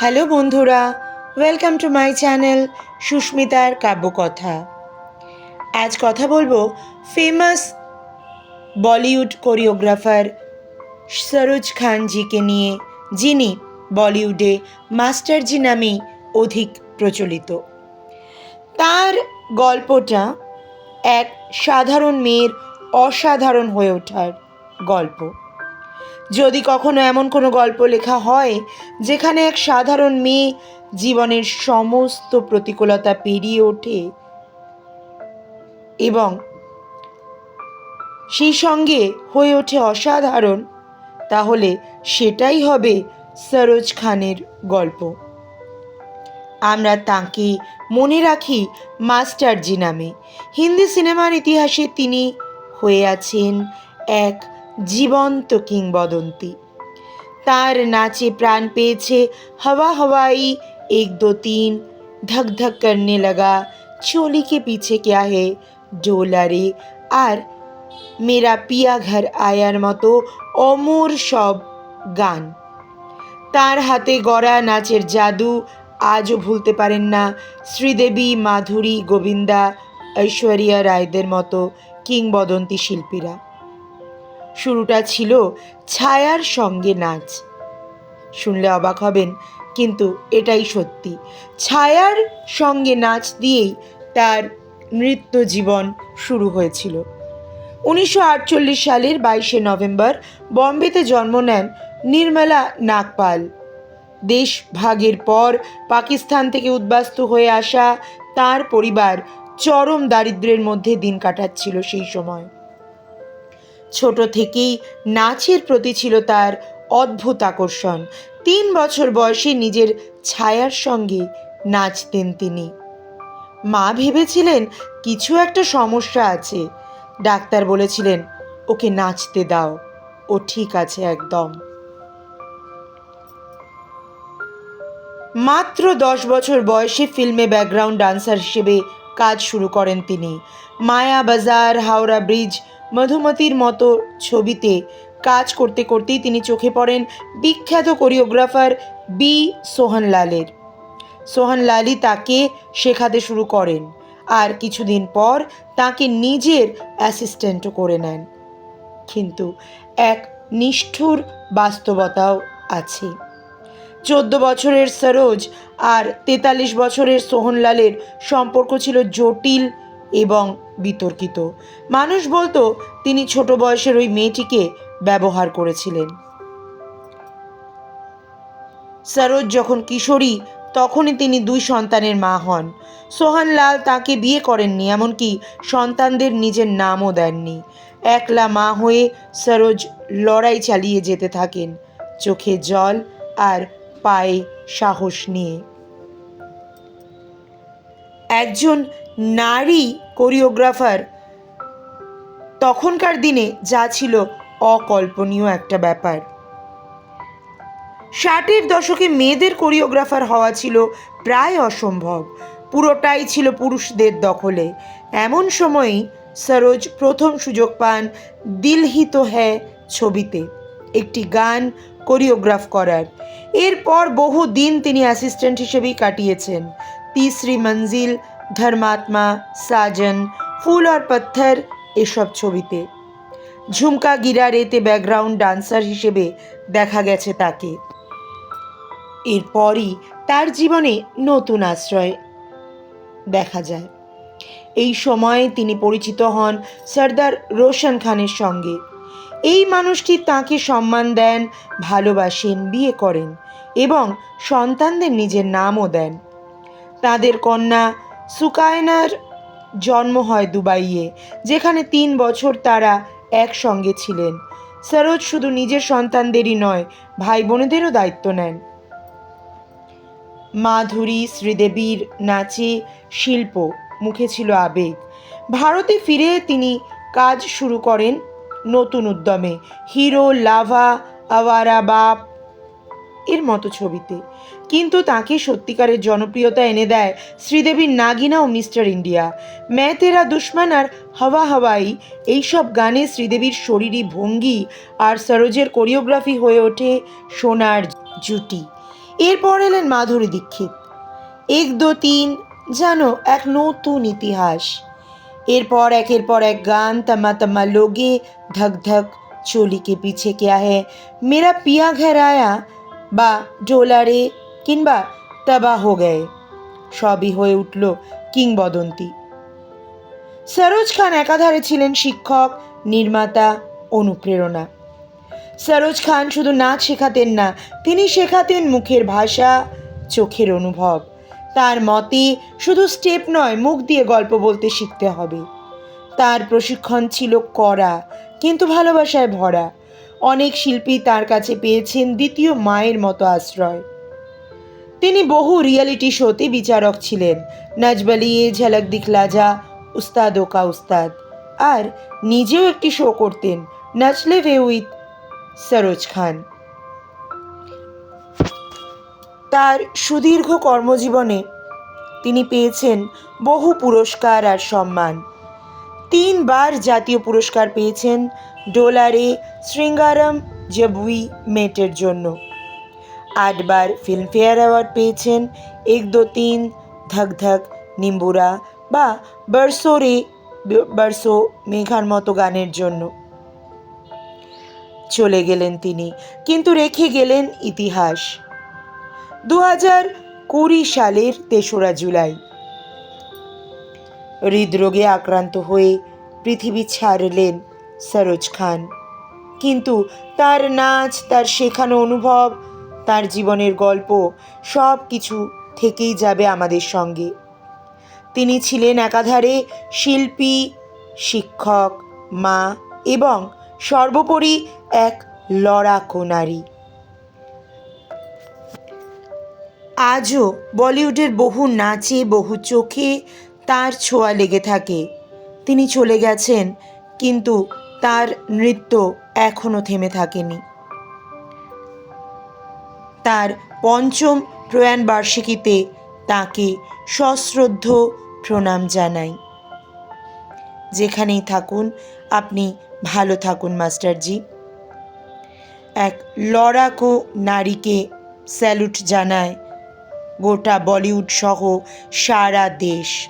Hello বন্ধুরা welcome to my channel সুস্মিতার কাব্যকথা। আজ কথা বলব ফেমাস বলিউড কোরিওগ্রাফার সরোজ খানজিকে নিয়ে, যিনি বলিউডে মাস্টারজি নামেই অধিক প্রচলিত। তার গল্পটা এক সাধারণ মেয়ের অসাধারণ হয়ে ওঠার গল্প। যদি কখনো এমন কোনো গল্প লেখা হয় যেখানে এক সাধারণ মেয়ে জীবনের সমস্ত প্রতিকূলতা পেরিয়ে ওঠে এবং সেই সঙ্গে হয়ে ওঠে অসাধারণ, তাহলে সেটাই হবে সরোজ খানের গল্প। আমরা তাঁকে মনে রাখি মাস্টারজি নামে। হিন্দি সিনেমার ইতিহাসে তিনি হয়ে আছেন এক জীবন্ত কিংবদন্তি। তার নাচে প্রাণ পেয়েছে হওয়া হওয়াই, এক দো তিন। ধক ধক করনে লাগা, চোলি কে পিছে ক্যা হে? ডোলারে আর মেরা পিয়া ঘর আয়ার মতো অমর সব গান। তার হাতে গড়া নাচের জাদু আজও ভুলতে পারেন না শ্রীদেবী, মাধুরী, গোবিন্দা, ঐশ্বরিয়া রায়দের মতো কিংবদন্তি শিল্পীরা। শুরুটা ছিল ছায়ার সঙ্গে নাচ। শুনলে অবাক হবেন, কিন্তু এটাই সত্যি। ছায়ার সঙ্গে নাচ দিয়েই তার নৃত্য জীবন শুরু হয়েছিল। উনিশশো আটচল্লিশ সালের বাইশে নভেম্বর বম্বেতে জন্ম নেন নির্মলা নাগপাল। দেশ ভাগের পর পাকিস্তান থেকে উদ্বাস্তু হয়ে আসা তার পরিবার চরম দারিদ্র্যের মধ্যে দিন কাটাচ্ছিল সেই সময়। ছোট থেকেই নাচের প্রতি ছিল তার অদ্ভুত আকর্ষণ। তিন বছর বয়সে নিজের ছায়ার সঙ্গে নাচতেন তিনি। মা ভেবেছিলেন, কিছু একটা সমস্যা আছে। ডাক্তার বলেছিলেন, ওকে নাচতে দাও, ও ঠিক আছে একদম। মাত্র দশ বছর বয়সে ফিল্মে ব্যাকগ্রাউন্ড ডান্সার হিসেবে কাজ শুরু করেন তিনি। মায়া বাজার, হাওড়া ব্রিজ মধুমতির মতো ছবিতে কাজ করতে করতেই তিনি চোখে পড়েন বিখ্যাত কোরিওগ্রাফার বি সোহনলালের। সোহনলালই তাকে শেখাতে শুরু করেন আর কিছুদিন পর তাকে নিজের অ্যাসিস্ট্যান্টও করে নেন। কিন্তু এক নিষ্ঠুর বাস্তবতাও আছে। চোদ্দ বছরের সরোজ আর তেতাল্লিশ বছরের সোহনলালের সম্পর্ক ছিল জটিল এবং বিতর্কিত। মানুষ বলতো, তিনি ছোট বয়সের ওই মেয়েটিকে ব্যবহার করেছিলেন। সরোজ যখন কিশোরী, তখনই তিনি দুই সন্তানের মা হন। সোহানলাল তাকে বিয়ে করেননি, এমনকি সন্তানদের নিজের নামও দেননি। একলা মা হয়ে সরোজ লড়াই চালিয়ে যেতে থাকেন, চোখে জল আর পায়ে সাহস নিয়ে। একজন নারী কোরিওগ্রাফার, তখনকার দিনে যা ছিল অকল্পনীয় একটা ব্যাপার। ষাটের দশকে মেয়েদের কোরিওগ্রাফার হওয়া ছিল প্রায় অসম্ভব। পুরোটাই ছিল পুরুষদের দখলে। এমন সময়ই সরোজ প্রথম সুযোগ পান দিলহিত হ্যায় ছবিতে একটি গান কোরিওগ্রাফ করার। এরপর বহু দিন তিনি অ্যাসিস্ট্যান্ট হিসেবেই কাটিয়েছেন। তিসরি মঞ্জিল ধর্মাত্মা, সাজন, ফুল আর পত্থর এসব ছবিতে। ঝুমকা গিরা রেতে ব্যাকগ্রাউন্ড ডান্সার হিসেবে দেখা গেছে তাকে। এরপরই তার জীবনে নতুন আশ্রয় দেখা যায়। এই সময়ে তিনি পরিচিত হন সর্দার রোশন খানের সঙ্গে। এই মানুষটি তাকে সম্মান দেন, ভালোবাসেন, বিয়ে করেন এবং সন্তানদের নিজের নামও দেন। তাদের কন্যা সুকায়নার জন্ম হয় দুবাইয়ে, যেখানে তিন বছর তারা একসঙ্গে ছিলেন। সরোজ শুধু নিজের সন্তানদেরই নয় ভাই বোনেদেরও দায়িত্ব নেন। মাধুরী, শ্রীদেবীর নাচে শিল্প, মুখে ছিল আবেগ। ভারতে ফিরে তিনি কাজ শুরু করেন নতুন উদ্যমে, হিরো লাভা আওয়ারা বাপ এর মতো ছবিতে। কিন্তু তাকে সত্যিকারের জনপ্রিয়তা এনে দেয় শ্রীদেবীর নাগিনা ও মিস্টার ইন্ডিয়া। ম্যা তেরা দুশ্মন আর হাওয়া হাওয়াই, এইসব গানে শ্রীদেবীর শরীরী ভঙ্গি আর সরোজের কোরিওগ্রাফি হয়ে ওঠে সোনার জুটি। এরপর এলেন মাধুরী দীক্ষিত। এক দো তিন, জানো, এক নতুন ইতিহাস। এরপর একের পর এক গান তমা তমা লোগে ধক ধক চোলি কে পিছে কেয়া হে। মেরা পিয়া ঘর আয়া, বা ডোলারে কিংবা তবা হো গয়ে। সবই হয়ে উঠল কিংবদন্তি। সরোজ খান একাধারে ছিলেন শিক্ষক, নির্মাতা, অনুপ্রেরণা। সরোজ খান শুধু নাচ শেখাতেন না, তিনি শেখাতেন মুখের ভাষা, চোখের অনুভব। তার মতে, শুধু স্টেপ নয়, মুখ দিয়ে গল্প বলতে শিখতে হবে। তার প্রশিক্ষণ ছিল কড়া, কিন্তু ভালোবাসায় ভরা। অনেক শিল্পী তার কাছে পেয়েছেন দ্বিতীয় মায়ের মতো আশ্রয়। তিনি বহু রিয়েলিটি শোতে বিচারক ছিলেন। নজবলিয়ে ঝলক দিখলা যা উস্তাদ কা উস্তাদ। আর নিজেও একটি শো করতেন, নাচলে ভে উইথ সরোজ খান। তার সুদীর্ঘ কর্মজীবনে তিনি পেয়েছেন বহু পুরস্কার আর সম্মান। তিনবার জাতীয় পুরস্কার পেয়েছেন ডোলারে, শৃঙ্গারম জবুই মেটের জন্য। আটবার ফিল্মফেয়ার অ্যাওয়ার্ড পেয়েছেন এক দো তিন, ধক ধক, নিম্বুরা বা বর্ষো রে বর্ষো মেঘার মতো গানের জন্য। চলে গেলেন তিনি, কিন্তু রেখে গেলেন ইতিহাস। দু হাজার কুড়ি সালের তেসরা জুলাই। হৃদরোগে আক্রান্ত হয়ে পৃথিবী ছাড়লেন সরোজ খান। কিন্তু তার নাচ, তার শেখানো অনুভব তার জীবনের গল্প সব কিছু থেকেই যাবে আমাদের সঙ্গে। তিনি ছিলেন একাধারে শিল্পী, শিক্ষক, মা এবং সর্বোপরি এক লড়াকো নারী। আজও বলিউডের বহু নাচে, বহু চোখে তার ছোঁয়া লেগে থাকে। তিনি চলে গেছেন, কিন্তু তার নৃত্য এখনও থেমে থাকেনি। তার পঞ্চম প্রয়াণ বার্ষিকীতে তাকে সশ্রদ্ধ প্রণাম জানাই। যেখানেই থাকুন, আপনি ভালো থাকুন, মাস্টারজি। এক লড়াকো নারীকে স্যালুট জানায় গোটা বলিউড সহ সারা দেশ।